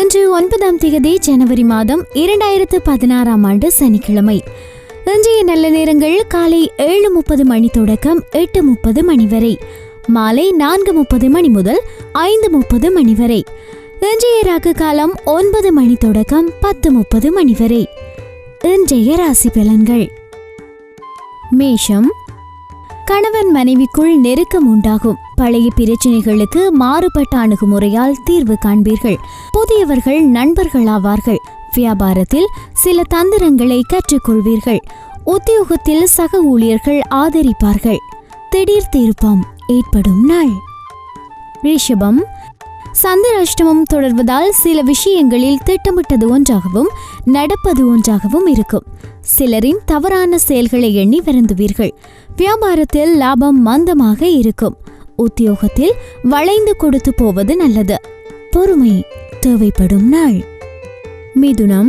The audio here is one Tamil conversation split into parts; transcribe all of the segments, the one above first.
இன்று ஒன்பதாம் தேதி ஜனவரி மாதம் இரண்டாயிரத்து பதினாறாம் ஆண்டு சனிக்கிழமை. இன்றைய நல்ல நேரங்கள் காலை ஏழு முப்பது மணி தொடக்கம் எட்டு முப்பது மணி வரை. மாலை நான்கு முப்பது மணி முதல் ஐந்து முப்பது மணி வரை. இன்றைய ராக்கு காலம் ஒன்பது மணி தொடக்கம் பத்து முப்பது மணி வரை. இன்றைய ராசி பலன்கள். மேஷம் கணவன் மனைவிக்குள் நெருக்கம் உண்டாகும். பழைய பிரச்சனைகளுக்கு மாறுபட்ட அணுகுமுறையால் தீர்வு காண்பீர்கள். புதியவர்கள் நண்பர்களாவார்கள் வியாபாரத்தில் சில தந்திரங்களை கற்றுக்கொள்வீர்கள். உத்தியோகத்தில் சக ஊழியர்கள் ஆதரிப்பார்கள். திடீர் திருப்பம் ஏற்படும் நாள். ரிஷபம் சந்திராஷ்டமம் தொடர்வதால் சில விஷயங்களில் திட்டமிட்டது ஒன்றாகவும் நடப்பது ஒன்றாகவும் இருக்கும். சிலரின் தவறான செயல்களை எண்ணி வருந்துவீர்கள். வியாபாரத்தில் லாபம் மந்தமாக இருக்கும். உத்தியோகத்தில் வளைந்து கொடுத்து போவது நல்லது. பொறுமை தேவைப்படும் நாள். மிதுனம்.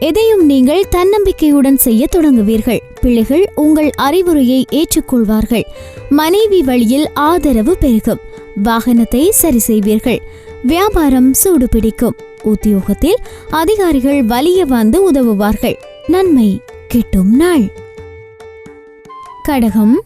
எதையும் நீங்கள் தன்னம்பிக்கையுடன் செய்ய தொடங்குவீர்கள். பிள்ளைகள் உங்கள் அறிவுரையை ஏற்றுக்கொள்வார்கள். மனைவி வழியில் ஆதரவு பெருகும். வாகனத்தை சரி செய்வீர்கள். வியாபாரம் சூடு பிடிக்கும் உத்தியோகத்தில் அதிகாரிகள் வலிய வந்து உதவுவார்கள். நன்மை கிட்டும் நாள். கடகம்.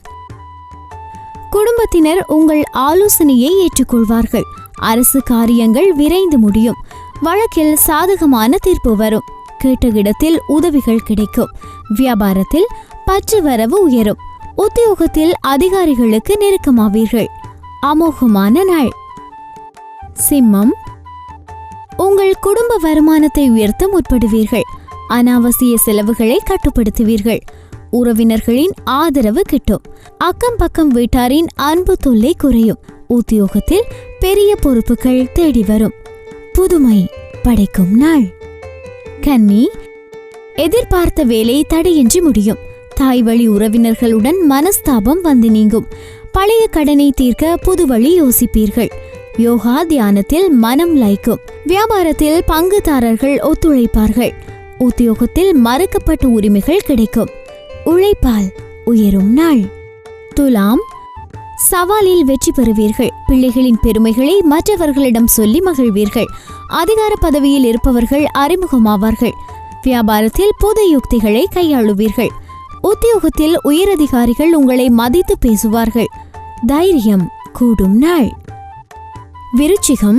குடும்பத்தினர் உங்கள் ஆலோசனையை ஏற்றுக்கொள்வார்கள். அரசு காரியங்கள் விரைந்து முடியும். வழக்கில் சாதகமான தீர்ப்பு வரும். கேட்ட இடத்தில் உதவிகள் கிடைக்கும். வியாபாரத்தில் பற்று வரவு உயரும். உத்தியோகத்தில் அதிகாரிகளுக்கு நெருக்கமாவீர்கள். அமோகமான நாள். சிம்மம் உங்கள் குடும்ப வருமானத்தை உயர்த்த முற்படுவீர்கள். அனாவசிய செலவுகளை கட்டுப்படுத்துவீர்கள். உறவினர்களின் ஆதரவு கிட்டும். அக்கம் பக்கம் வீட்டாரின் அன்பு தொல்லை குறையும். உத்தியோகத்தில் பெரிய பொறுப்புகள் தேடி வரும். புதுமை படைக்கும் நாள். கன்னி எதிர்பார்த்த வேலை தடையின்றி முடியும். தாய் வழி உறவினர்களுடன் மனஸ்தாபம் வந்து நீங்கும். பழைய கடனை தீர்க்க புது வழி யோசிப்பீர்கள். யோகா தியானத்தில் மனம் லைக்கும் வியாபாரத்தில் பங்குதாரர்கள் ஒத்துழைப்பார்கள். உத்தியோகத்தில் மறுக்கப்பட்ட உரிமைகள் கிடைக்கும். உழைப்பால் உயரும் நாள். துலாம் சவாலில் வெற்றி பெறுவீர்கள். பிள்ளைகளின் பெருமைகளை மற்றவர்களிடம் சொல்லி மகிழ்வீர்கள். அதிகார பதவியில் இருப்பவர்கள் அறிமுகமாவார்கள். வியாபாரத்தில் புது யுக்திகளை கையாளுவீர்கள். உத்தியோகத்தில் உயரதிகாரிகள் உங்களை மதித்து பேசுவார்கள். தைரியம் கூடும் நாள். விருச்சிகம்.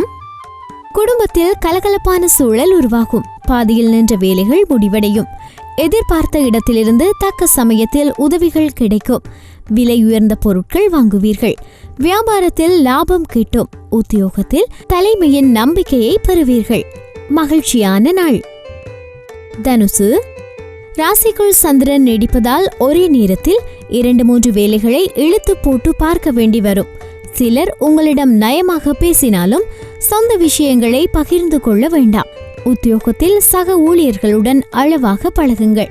குடும்பத்தில் கலகலப்பான சூழல் உருவாகும். பாதியில் நின்ற வேலைகள் முடிவடையும். எதிர்பார்த்த இடத்திலிருந்து தக்க சமயத்தில் உதவிகள் கிடைக்கும். விலை உயர்ந்த பொருட்கள் வாங்குவீர்கள். வியாபாரத்தில் லாபம் கிட்டும். உத்தியோகத்தில் தலைமையின் நம்பிக்கையை பெறுவீர்கள். மகிழ்ச்சியான நாள். தனுசு. ராசிக்குள் சந்திரன் நீடிப்பதால் ஒரே நேரத்தில் இரண்டு மூன்று வேலைகளை இழுத்து போட்டு பார்க்க வேண்டி வரும். சிலர் உங்களிடம் நயமாக பேசினாலும் சொந்த விஷயங்களை பகிர்ந்து கொள்ள வேண்டாம். உத்தியோகத்தில் சக ஊழியர்களுடன் அளவாக பழகுங்கள்.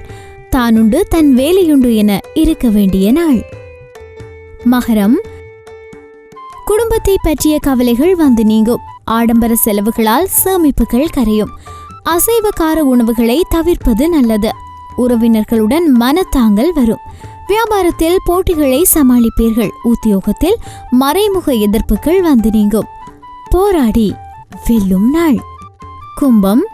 தானுண்டு தன் வேலையுண்டு என இருக்க வேண்டிய நாள். மகரம். குடும்பத்தை பற்றிய கவலைகள் வந்து நீங்கும். ஆடம்பர செலவுகளால் சேமிப்புகள் கரையும். அசைவகார உணவுகளை தவிர்ப்பது நல்லது. உறவினர்களுடன் மனத்தாங்கல் வரும். வியாபாரத்தில் போட்டிகளை சமாளிப்பீர்கள். உத்தியோகத்தில் மறைமுக எதிர்ப்புகள் வந்து நீங்கும். போராடி வெல்லும் நாள். கும்பம்.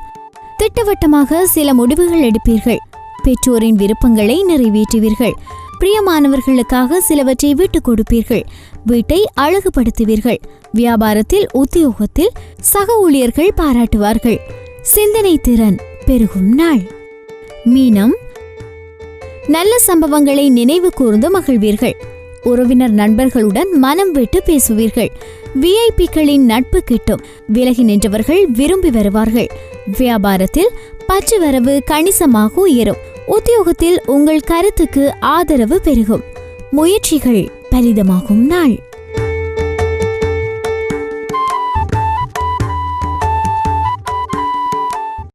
திட்டவட்டமாக சில முடிவுகள் எடுப்பீர்கள். பெற்றோரின் விருப்பங்களை நிறைவேற்றுவீர்கள். பிரியமானவர்களுக்காக சிலவற்றை விட்டுக் கொடுப்பீர்கள். வீட்டை அழகுபடுத்துவீர்கள். வியாபாரத்தில் உத்தியோகத்தில் சக ஊழியர்கள் பாராட்டுவார்கள். சிந்தனை திறன் பெருகும் நாள். மீனம். நல்ல சம்பவங்களை நினைவு கூர்ந்து மகிழ்வீர்கள். உறவினர் நண்பர்களுடன் மனம் விட்டு பேசுவீர்கள். விஐபிக்களின் நட்பு கிட்டும். விலகி நின்றவர்கள் விரும்பி வருவார்கள். வியாபாரத்தில் பற்று வரவு கணிசமாக உயரும். உத்தியோகத்தில் உங்கள் கருத்துக்கு ஆதரவு பெருகும். முயற்சிகள் பலிதமாகும் நாள்.